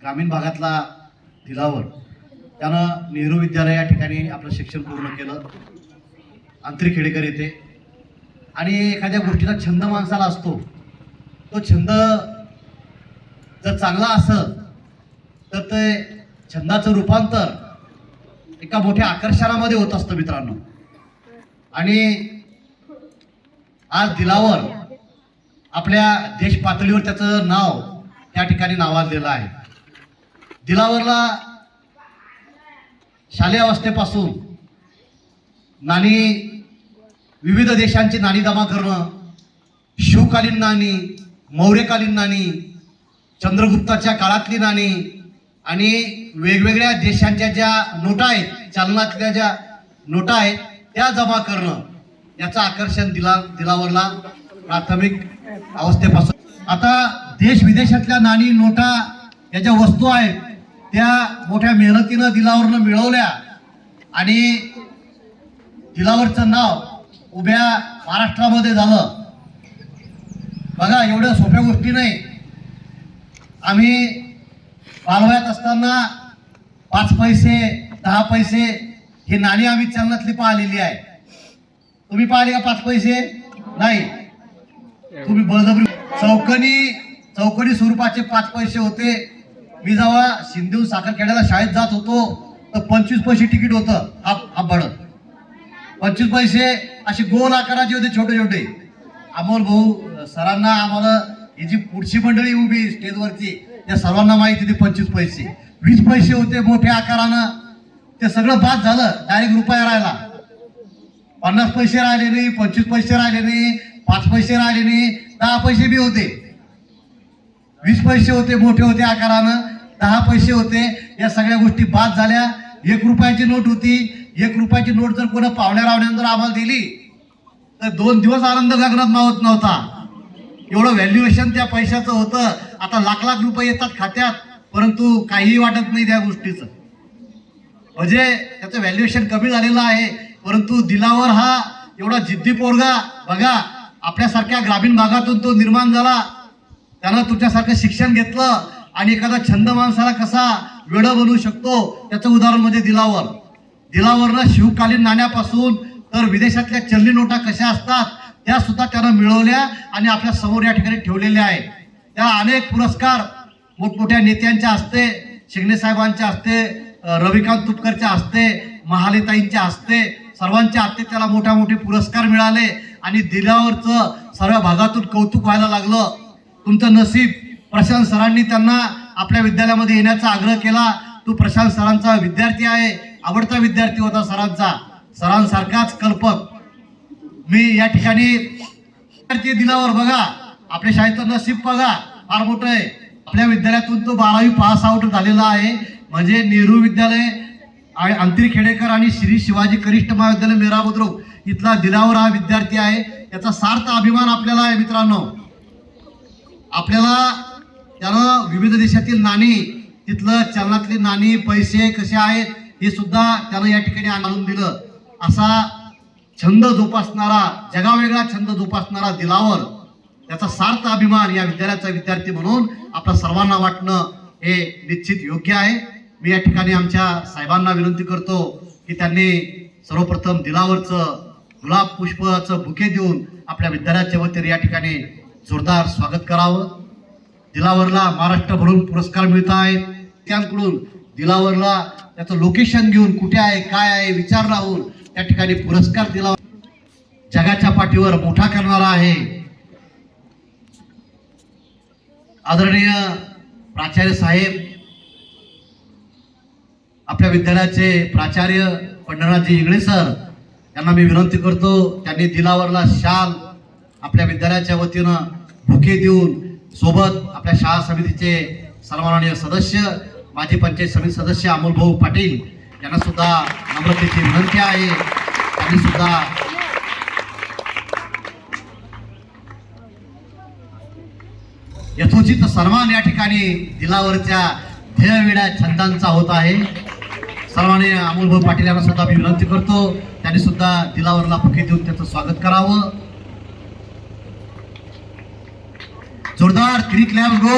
ग्रामीण भागातला दिलावर त्यानं नेहरू विद्यालय या ठिकाणी आपलं शिक्षण पूर्ण केलं. आंतरिक खेडेकर येथे आणि एखाद्या गोष्टीचा छंद माणसाला असतो. तो छंद जर चांगला असं तर ते छंदाचं रूपांतर एका मोठ्या आकर्षणामध्ये होत असतं मित्रांनो. आणि आज दिलावर आपल्या देश पातळीवर त्याचं नाव त्या ठिकाणी नावाजलेलं आहे. दिलावरला शालेय अवस्थेपासून नाणी विविध देशांची नाणी जमा करणं शिवकालीन नाणी मौर्यकालीन नाणी चंद्रगुप्ताच्या काळातली नाणी आणि वेगवेगळ्या देशांच्या ज्या नोटा आहेत चलनातल्या ज्या नोटा आहेत त्या जमा करणं याचं आकर्षण दिला दिलावरला प्राथमिक अवस्थेपासून. आता देश विदेशातल्या नाणी नोटा या ज्या वस्तू आहेत त्या मोठ्या मेहनतीनं दिलावरनं मिळवल्या आणि दिलावरचं नाव उभ्या महाराष्ट्रामध्ये झालं. बघा एवढ्या सोप्या गोष्टी नाही. आम्ही बालवयात असताना पाच पैसे दहा पैसे ही नाणी आम्ही चलनातली पाहिलेली आहे. तुम्ही पाहिले का पाच पैसे? नाही. तुम्ही बळजबरी चौकनी चौकनी स्वरूपाचे पाच पैसे होते. मी जेव्हा सिंधू साखरखेड्याला शाळेत जात होतो तर पंचवीस पैसे तिकीट होतं हाफ हाफ भाडं पंचवीस पैसे असे गोल आकाराचे होते छोटे छोटे. अमोल भाऊ सरांना आम्हाला ही जी पुढची मंडळी उभी स्टेजवरती त्या सर्वांना माहिती होती पंचवीस पैसे. वीस पैसे होते मोठ्या आकारानं. ते सगळं बाद झालं डायरेक्ट रुपया राहिला. पन्नास पैसे राहिले नाही पंचवीस पैसे राहिले नाही पाच पैसे राहिले नाही दहा पैसे बी होते. वीस पैसे होते मोठे होते आकारानं. दहा पैसे होते या सगळ्या गोष्टी बाद झाल्या. एक रुपयाची नोट होती. एक रुपयाची नोट जर कोणा पाहुण्या रावण्यानंतर आम्हाला दिली तर दोन दिवस आनंद गगनात मावत नव्हता. एवढं व्हॅल्युएशन त्या पैशाचं होतं. आता लाख लाख रुपये येतात खात्यात परंतु काहीही वाटत नाही त्या गोष्टीचं. म्हणजे त्याचं व्हॅल्युएशन कमी झालेलं आहे परंतु दिलावर हा एवढा जिद्दी पोरगा बघा आपल्यासारख्या ग्रामीण भागातून तो निर्माण झाला. त्यानं तुमच्यासारखं शिक्षण घेतलं. आणि एखादा छंद माणसाला कसा वेळ बनवू शकतो त्याचं उदाहरण म्हणजे दिलावर. दिलावरनं शिवकालीन नाण्यापासून तर विदेशातल्या चलनी नोटा कशा असतात त्या सुद्धा त्यानं मिळवल्या आणि आपल्यासमोर या ठिकाणी ठेवलेल्या आहे त्या अनेक पुरस्कार मोठमोठ्या नेत्यांच्या हस्ते शिंगणे साहेबांच्या हस्ते रविकांत तुपकरच्या हस्ते महालेताईंच्या हस्ते सर्वांच्या हस्ते त्याला मोठ्या मोठे पुरस्कार मिळाले आणि दिलावरचं सर्व भागातून कौतुक व्हायला लागलं. तुमचं नसीब प्रशांत सरांनी त्यांना आपल्या विद्यालयामध्ये येण्याचा आग्रह केला. तो प्रशांत सरांचा विद्यार्थी आहे. आवडता विद्यार्थी होता सरांचा. सरांसारखाच कल्पक. मी या ठिकाणी विद्यार्थी दिलावर बघा. आपल्या शाळेचं नसीब बघा. फार मोठं आहे. आपल्या विद्यालयातून तो बारावी पास आउट झालेला आहे. म्हणजे नेहरू विद्यालय आणि अंतरी खेडेकर आणि श्री शिवाजी कनिष्ठ महाविद्यालय मेरा बुद्रुक इथला दिलावर हा विद्यार्थी आहे. याचा सार्थ अभिमान आपल्याला आहे मित्रांनो. आपल्याला त्यानं विविध देशातील नाणी तिथलं चलनातली नाणी पैसे कसे आहेत हे सुद्धा त्यानं या ठिकाणी आणून दिलं. असा छंद जोपासणारा जगावेगळा छंद जोपासणारा दिलावर त्याचा सार्थ अभिमान या विद्यालयाचा विद्यार्थी म्हणून आपल्या सर्वांना वाटणं हे निश्चित योग्य आहे. मी या ठिकाणी आमच्या साहेबांना विनंती करतो की त्यांनी सर्वप्रथम दिलावरचं गुलाब पुष्पाचं बुके देऊन आपल्या विद्यालयाच्या वतीने या ठिकाणी जोरदार स्वागत करावं. दिलावरला महाराष्ट्रभरून पुरस्कार मिळत आहेत. त्यांकडून दिलावरला त्याचं लोकेशन घेऊन कुठे आहे काय आहे विचार राहून त्या ठिकाणी पुरस्कार दिला जगाच्या पाठीवर मोठा करणारा आहे. आदरणीय प्राचार्य साहेब आपल्या विद्यालयाचे प्राचार्य पंढरनाथजी इंगळे सर यांना मी विनंती करतो त्यांनी दिलावरला शाल आपल्या विद्यालयाच्या वतीनं भुके देऊन सोबत आपल्या शाळा समितीचे सन्माननीय सदस्य माजी पंचायत समिती सदस्य अमोल भाऊ पाटील यांना सुद्धा नम्रतेची विनंती आहे. त्यांनी सुद्धा यथोचित सन्मान या ठिकाणी दिलावरच्या ध्येयविड्या छंदांचा होत आहे. सन्माननीय अमोलभाऊ पाटील यांना सुद्धा मी विनंती करतो. त्यांनी सुद्धा दिलावरला फुके देऊन त्याचं स्वागत करावं. जोरदार थ्री क्लॅप गो